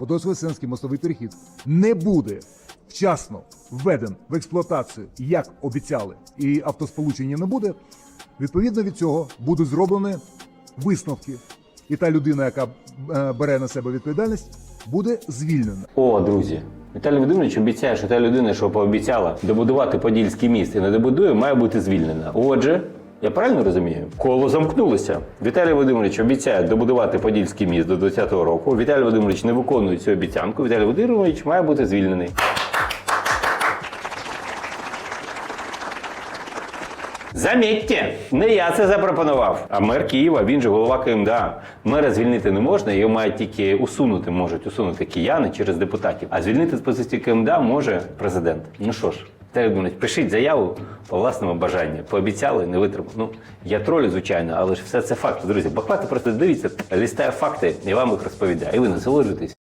Подольсько-Сенський мостовий перехід не буде вчасно введен в експлуатацію, як обіцяли, і автосполучення не буде, відповідно від цього будуть зроблені висновки. І та людина, яка е, бере на себе відповідальність, буде звільнена. О, друзі. Віталій Володимирович обіцяє, що та людина, що пообіцяла добудувати Подільський міст і не добудує, має бути звільнена. Отже, я правильно розумію? Коло замкнулося. Віталій Володимирович обіцяє добудувати Подільський міст до 2020 року. Віталій Володимирович не виконує цю обіцянку. Віталій Володимирович має бути звільнений. Замітьте, не я це запропонував, а мер Києва, він же голова КМДА. Мера звільнити не можна, його мають тільки усунути, можуть усунути кияни через депутатів. А звільнити з позиції КМДА може президент. Ну що ж, Віталій Володимирович, пишіть заяву по власному бажанню. Пообіцяли, не витримали. Ну, я тролю, звичайно, але ж все це факти, друзі. Бахвати просто дивіться, лістає факти і вам їх розповідає. І ви насолоджуєтесь.